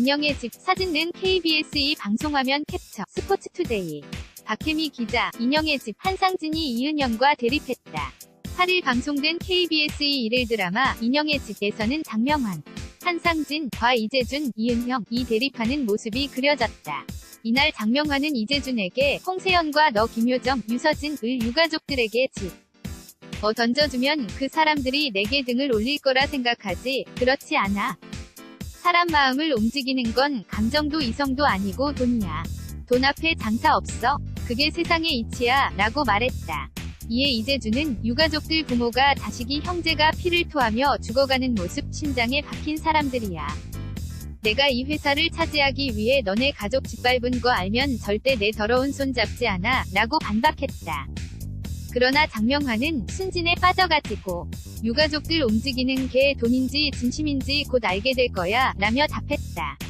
인형의 집 사진은 KBS2 방송화면 캡처 스포츠투데이 박혜미 기자 인형의 집 한상진이 이은영과 대립했다. 8일 방송된 KBS2 일일 드라마 인형의 집에서는 장명환, 한상진 과 이재준, 이은형, 이 대립하는 모습이 그려졌다. 이날 장명환은 이재준에게 홍세연과 너 김효정, 유서진 을 유가족들에게 집. 어 던져주면 그 사람들이 내게 등을 올릴 거라 생각하지, 그렇지 않아. 사람 마음을 움직이는 건 감정도 이성도 아니고 돈이야. 돈 앞에 장사 없어. 그게 세상의 이치야. 라고 말했다. 이에 이재준은 유가족들 부모가 자식이 형제가 피를 토하며 죽어가는 모습 심장에 박힌 사람들이야. 내가 이 회사를 차지하기 위해 너네 가족 짓밟은 거 알면 절대 내 더러운 손 잡지 않아. 라고 반박했다. 그러나 장명환은 순진에 빠져가지고 유가족들 움직이는 게 돈인지 진심인지 곧 알게 될 거야 라며 답했다.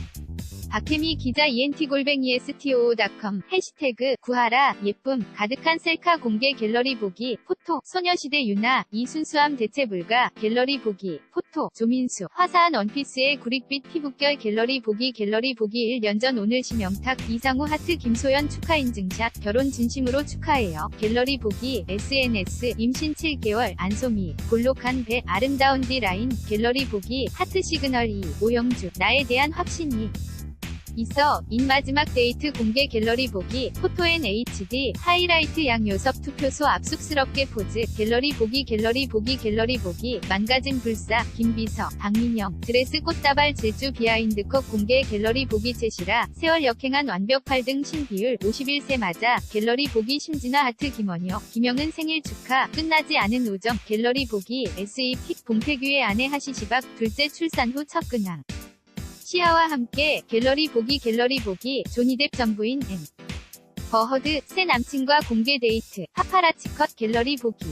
박혜미 기자 ENT골뱅이 STO.com 해시태그 구하라 예쁨 가득한 셀카 공개 갤러리 보기 포토 소녀시대 유나 이 순수함 대체 불가 갤러리 보기 포토 조민수 화사한 원피스의 구릿빛 피부결 갤러리 보기 갤러리 보기 1년 전 오늘 심영탁 이상우 하트 김소연 축하 인증샷 결혼 진심으로 축하해요 갤러리 보기 SNS 임신 7개월 안소미 볼록한 배 아름다운 디라인 갤러리 보기 하트 시그널 2 오영주 나에 대한 확신이 있어. 인 마지막 데이트 공개 갤러리 보기 포토앤 HD 하이라이트 양요섭 투표소 압숙스럽게 포즈 갤러리 보기 갤러리 보기 갤러리 보기 망가진 불사 김비서 박민영 드레스 꽃다발 질주 비하인드컷 공개 갤러리 보기 제시라 세월 역행한 완벽팔 등 신비율 51세 맞아 갤러리 보기 심진아 하트 김원효 김영은 생일 축하 끝나지 않은 우정 갤러리 보기 SE 픽 봉태규의 아내 하시시박 둘째 출산 후 첫 근황 시아와 함께 갤러리 보기 갤러리 보기 조니뎁 전 부인 앤 버허드 새 남친과 공개 데이트 파파라치 컷 갤러리 보기